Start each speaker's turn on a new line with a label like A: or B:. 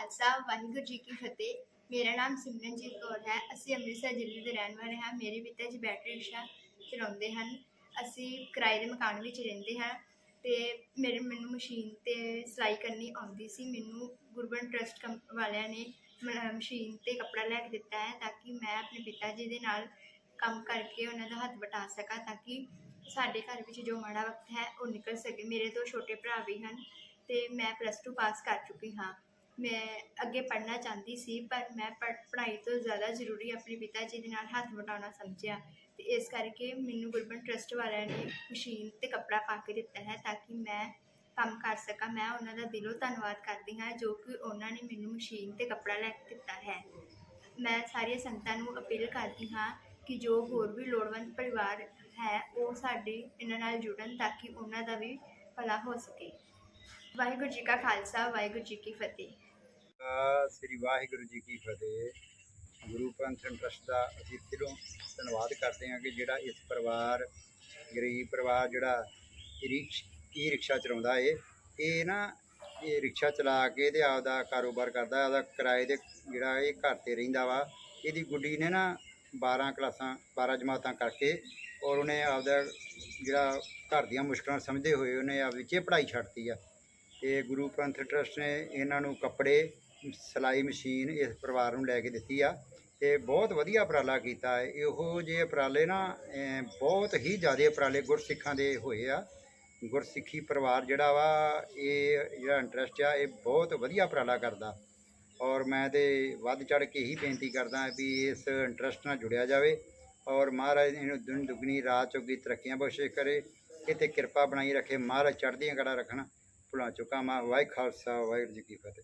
A: ਖਾਲਸਾ, ਵਾਹਿਗੁਰੂ ਜੀ ਕੀ ਫਤਿਹ। ਮੇਰਾ ਨਾਮ ਸਿਮਰਨਜੀਤ ਕੌਰ ਹੈ। ਅਸੀਂ ਅੰਮ੍ਰਿਤਸਰ ਜ਼ਿਲ੍ਹੇ ਦੇ ਰਹਿਣ ਵਾਲੇ ਹਾਂ। ਮੇਰੇ ਪਿਤਾ ਜੀ ਬੈਟਰੀ ਰਿਕਸ਼ਾ ਚਲਾਉਂਦੇ ਹਨ। ਅਸੀਂ ਕਿਰਾਏ ਦੇ ਮਕਾਨ ਵਿੱਚ ਰਹਿੰਦੇ ਹਾਂ ਤੇ ਮੇਰੇ ਮੈਨੂੰ ਮਸ਼ੀਨ ਤੇ ਸਿਲਾਈ ਕਰਨੀ ਆਉਂਦੀ ਸੀ। ਮੈਨੂੰ ਗੁਰਬਨ ਟਰਸਟ ਕੰਪ ਵਾਲਿਆਂ ਨੇ ਮਸ਼ੀਨ ਤੇ ਕੱਪੜਾ ਲੈ ਕੇ ਦਿੱਤਾ ਹੈ ਤਾਂ ਕਿ ਮੈਂ ਆਪਣੇ ਪਿਤਾ ਜੀ ਦੇ ਨਾਲ ਕੰਮ ਕਰਕੇ ਉਹਨਾਂ ਦਾ ਹੱਥ ਵਟਾ ਸਕਾਂ ਤਾਂ ਕਿ ਸਾਡੇ ਘਰ ਵਿੱਚ ਜੋ ਮਾੜਾ ਵਕਤ ਹੈ ਉਹ ਨਿਕਲ ਸਕੇ। ਮੇਰੇ ਦੋ ਛੋਟੇ ਭਰਾ ਵੀ ਹਨ ਤੇ ਮੈਂ ਪਲੱਸ 2 ਪਾਸ ਕਰ ਚੁੱਕੀ ਹਾਂ। ਮੈਂ ਅੱਗੇ ਪੜ੍ਹਨਾ ਚਾਹੁੰਦੀ ਸੀ, ਪਰ ਮੈਂ ਪੜ੍ਹ- ਪੜ੍ਹਾਈ ਤੋਂ ਜ਼ਿਆਦਾ ਜ਼ਰੂਰੀ ਆਪਣੇ ਪਿਤਾ ਜੀ ਦੇ ਨਾਲ ਹੱਥ ਵਟਾਉਣਾ ਸਮਝਿਆ ਤੇ ਇਸ ਕਰਕੇ ਮੈਨੂੰ ਗੁਰਬਨ ਟਰਸਟ ਵਾਲਿਆਂ ਨੇ ਮਸ਼ੀਨ ਤੇ ਕੱਪੜਾ ਪਾ ਕੇ ਦਿੱਤਾ ਹੈ ਤਾਂ ਕਿ ਮੈਂ ਕੰਮ ਕਰ ਸਕਾਂ। ਮੈਂ ਉਹਨਾਂ ਦਾ ਦਿਲੋਂ ਧੰਨਵਾਦ ਕਰਦੀ ਹਾਂ ਜੋ ਕਿ ਉਹਨਾਂ ਨੇ ਮੈਨੂੰ ਮਸ਼ੀਨ ਤੇ ਕੱਪੜਾ ਲੈ ਕੇ ਦਿੱਤਾ ਹੈ। ਮੈਂ ਸਾਰੀਆਂ ਸੰਗਤਾਂ ਨੂੰ ਅਪੀਲ ਕਰਦੀ ਹਾਂ ਕਿ ਜੋ ਹੋਰ ਵੀ ਲੋੜਵੰਦ ਪਰਿਵਾਰ ਹੈ, ਉਹ ਸਾਡੇ ਇਹਨਾਂ ਨਾਲ ਜੁੜਨ ਤਾਂ ਕਿ ਉਹਨਾਂ ਦਾ ਵੀ ਭਲਾ ਹੋ ਸਕੇ। ਵਾਹਿਗੁਰੂ ਜੀ ਕਾ ਖਾਲਸਾ, ਵਾਹਿਗੁਰੂ ਜੀ ਕੀ ਫਤਿਹ।
B: ਆ ਸ੍ਰੀ ਵਾਹਿਗੁਰੂ ਜੀ ਕੀ ਫਤਿਹ ਗੁਰੂ ਪੰਥ ਟਰਸਟ ਦਾ ਅਸੀਂ ਦਿਲੋਂ ਧੰਨਵਾਦ ਕਰਦੇ ਹਾਂ ਕਿ ਜਿਹੜਾ ਇਸ ਪਰਿਵਾਰ ਗਰੀਬ ਪਰਿਵਾਰ ਜਿਹੜਾ ਈ ਰਿਕਸ਼ਾ ਚਲਾਉਂਦਾ ਏ ਇਹ ਨਾ ਇਹ ਰਿਕਸ਼ਾ ਚਲਾ ਕੇ ਤੇ ਆਪਦਾ ਕਾਰੋਬਾਰ ਕਰਦਾ ਆਪਦਾ ਕਿਰਾਏ ਦੇ ਜਿਹੜਾ ਇਹ ਘਰ ਤੇ ਰਹਿੰਦਾ ਵਾ ਇਹਦੀ ਗੁੱਡੀ ਨੇ ਨਾ 12 ਕਲਾਸਾਂ 12 ਜਮਾਤਾਂ ਕਰਕੇ ਔਰ ਉਹਨੇ ਆਪਦਾ ਜਿਹੜਾ ਘਰ ਦੀਆਂ ਮੁਸ਼ਕਲਾਂ ਸਮਝਦੇ ਹੋਏ ਉਹਨੇ ਆਪ ਵਿੱਚੇ ਪੜ੍ਹਾਈ ਛੱਡਤੀ ਆ ਤੇ ਗੁਰੂ ਪੰਥ ਟਰਸਟ ਨੇ ਇਹਨਾਂ ਨੂੰ ਕੱਪੜੇ, ਸਿਲਾਈ ਮਸ਼ੀਨ ਇਸ ਪਰਿਵਾਰ ਨੂੰ ਲੈ ਕੇ ਦਿੱਤੀ ਆ ਤੇ ਬਹੁਤ ਵਧੀਆ ਉਪਰਾਲਾ ਕੀਤਾ ਹੈ। ਇਹੋ ਜਿਹੇ ਉਪਰਾਲੇ ਨਾ ਬਹੁਤ ਹੀ ਜ਼ਿਆਦਾ ਉਪਰਾਲੇ ਗੁਰਸਿੱਖਾਂ ਦੇ ਹੋਏ ਆ। ਗੁਰਸਿੱਖੀ ਪਰਿਵਾਰ ਜਿਹੜਾ ਵਾ, ਇਹ ਜਿਹੜਾ ਇੰਟਰਸਟ ਆ, ਇਹ ਬਹੁਤ ਵਧੀਆ ਉਪਰਾਲਾ ਕਰਦਾ। ਔਰ ਮੈਂ ਤੇ ਵੱਧ ਚੜ ਕੇ ਹੀ ਬੇਨਤੀ ਕਰਦਾ ਵੀ ਇਸ ਇੰਟਰਸਟ ਨਾਲ ਜੁੜਿਆ ਜਾਵੇ ਔਰ ਮਹਾਰਾਜ ਇਹਨੂੰ ਦਿਨ ਦੁਗਣੀ ਰਾਤ ਚੌਗੀ ਤਰੱਕੀਆਂ ਬਖਸ਼ੇ ਕਰੇ ਕਿਤੇ ਕਿਰਪਾ ਬਣਾਈ ਰੱਖੇ, ਮਹਾਰਾਜ ਚੜ੍ਹਦੀਆਂ ਕੜਾ ਰੱਖਣ। ਭੁਲਾ ਚੁੱਕਾ ਮਾ ਵਾਹਿ ਖਾਲਸਾ ਵਾਹਿਗੁਰੂ ਜੀ ਕੀ ਫਤਿਹ